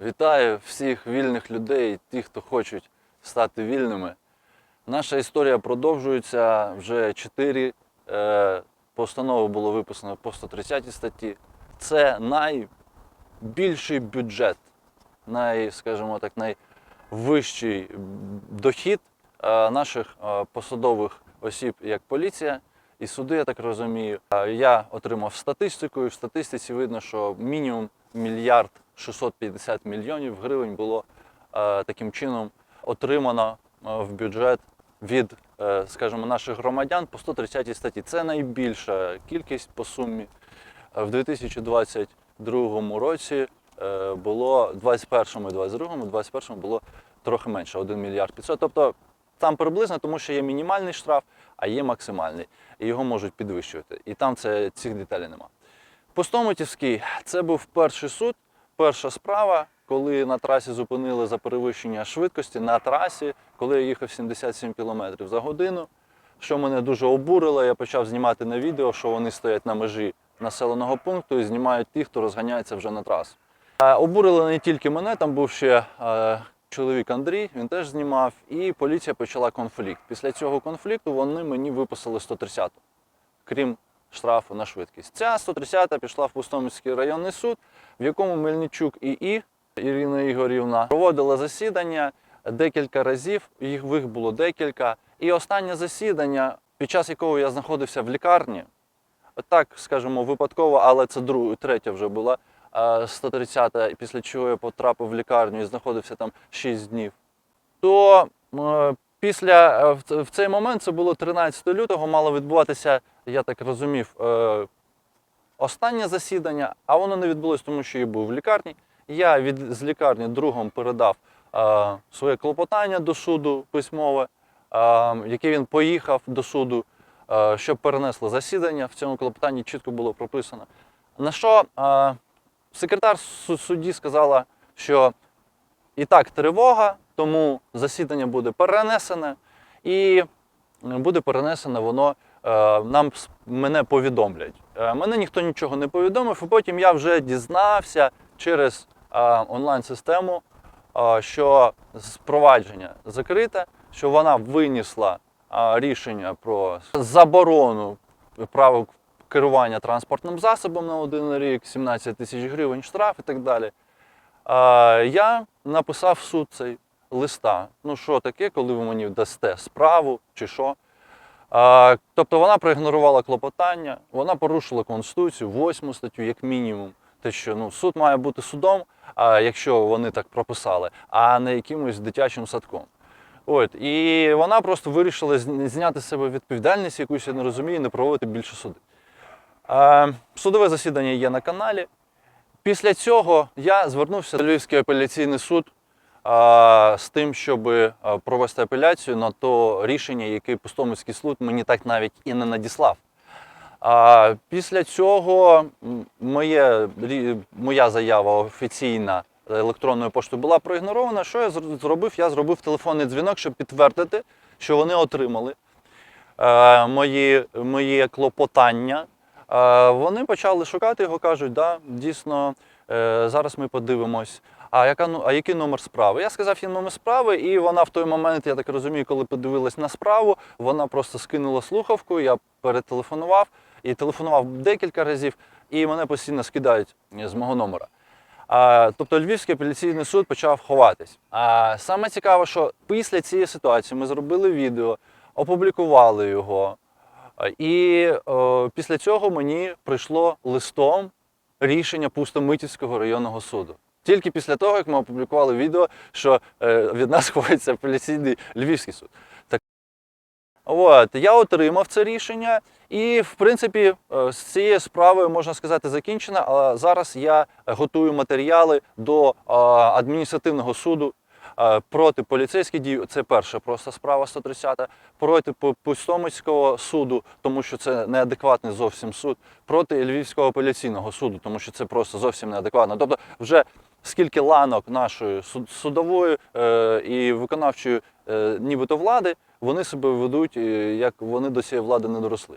Вітаю всіх вільних людей, тих, хто хочуть стати вільними. Наша історія продовжується вже чотири е, постанови було виписано по 130 статті. Це найбільший бюджет, най, скажімо так, найвищий дохід е, наших е, посадових осіб, як поліція і суди, я так розумію. Е, Я отримав статистику, і в статистиці видно, що мінімум мільярд 650 мільйонів гривень було е, таким чином отримано е, в бюджет від, е, скажімо, наших громадян по 130 статті. Це найбільша кількість по сумі. В 2022 році було 21 і 22, 21 було трохи менше 1 мільярд 500. Тобто там приблизно, тому що є мінімальний штраф, а є максимальний. І його можуть підвищувати. І там це цих деталей нема. Постоматівський це був перший суд, перша справа, коли на трасі зупинили за перевищення швидкості на трасі, коли я їхав 77 км за годину. Що мене дуже обурило, я почав знімати на відео, що вони стоять на межі населеного пункту і знімають тих, хто розганяється вже на трасу. Е, Обурили не тільки мене, там був ще е, чоловік Андрій, він теж знімав, і поліція почала конфлікт. Після цього конфлікту вони мені виписали 130 крім штрафу на швидкість. Ця 130 пішла в Пустомівський районний суд, в якому Мельничук ІІ Ірина Ігорівна проводила засідання декілька разів, їх було декілька. І останнє засідання, під час якого я знаходився в лікарні, так скажімо, випадково, але це друга, третя вже була е, 130-та, і після чого я потрапив в лікарню і знаходився там 6 днів. То е, після е, в цей момент це було 13 лютого, мало відбуватися, я так розумів, е, останнє засідання, а воно не відбулось, тому що я був в лікарні. Я від з лікарні другом передав е, своє клопотання до суду письмове, е, яке він поїхав до суду, е, щоб перенесли засідання. В цьому клопотанні чітко було прописано. На що е, секретар су- судді сказала, що і так тривога, тому засідання буде перенесене, і буде перенесене воно. Е, Нам мене повідомлять. Е, Мене ніхто нічого не повідомив, і потім я вже дізнався через е, онлайн-систему, що спровадження закрите, що вона винесла е, рішення про заборону права керування транспортним засобом на один рік, 17 тисяч гривень штраф і так далі. Я написав суд цей листа. Ну, що таке, коли ви мені дасте справу чи що. Тобто вона проігнорувала клопотання, вона порушила Конституцію, восьму статтю, як мінімум. Те, що ну, суд має бути судом, якщо вони так прописали, а не якимось дитячим садком. От, і вона просто вирішила зняти з себе відповідальність, якусь я не розумію, не проводити більше суди. Е, судове засідання є на каналі. Після цього я звернувся до Львівський апеляційний суд з тим, щоб провести апеляцію на то рішення, яке Пустомицький суд мені так навіть і не надіслав. А, після цього моє, моя заява офіційна електронною поштою була проігнорована. Що я зробив? Я зробив телефонний дзвінок, щоб підтвердити, що вони отримали е, мої, мої клопотання. Е, Вони почали шукати його, кажуть, да, дійсно, е, зараз ми подивимось. А, яка, ну- а який номер справи? Я сказав їй номер справи, і вона в той момент, я так розумію, коли подивилась на справу, вона просто скинула слухавку, я перетелефонував і телефонував декілька разів, і мене постійно скидають з мого номера. А, тобто Львівський апеляційний суд почав ховатись. А саме цікаве, що після цієї ситуації ми зробили відео, опублікували його. І е, після цього мені прийшло листом рішення Пустомитівського районного суду. Тільки після того, як ми опублікували відео, що е, від нас ховається апеляційний Львівський суд. Так, от, я отримав це рішення, і в принципі е, з цією справою можна сказати закінчена. Але зараз я готую матеріали до адміністративного суду проти поліцейських дій. Це перша просто справа 130, проти Пу- Пустомицького суду, тому що це неадекватний зовсім суд, проти Львівського апеляційного суду, тому що це просто зовсім неадекватно. Тобто, вже скільки ланок нашої суд- судової е, і виконавчої е, нібито влади, вони себе ведуть, е, як вони до цієї влади не доросли.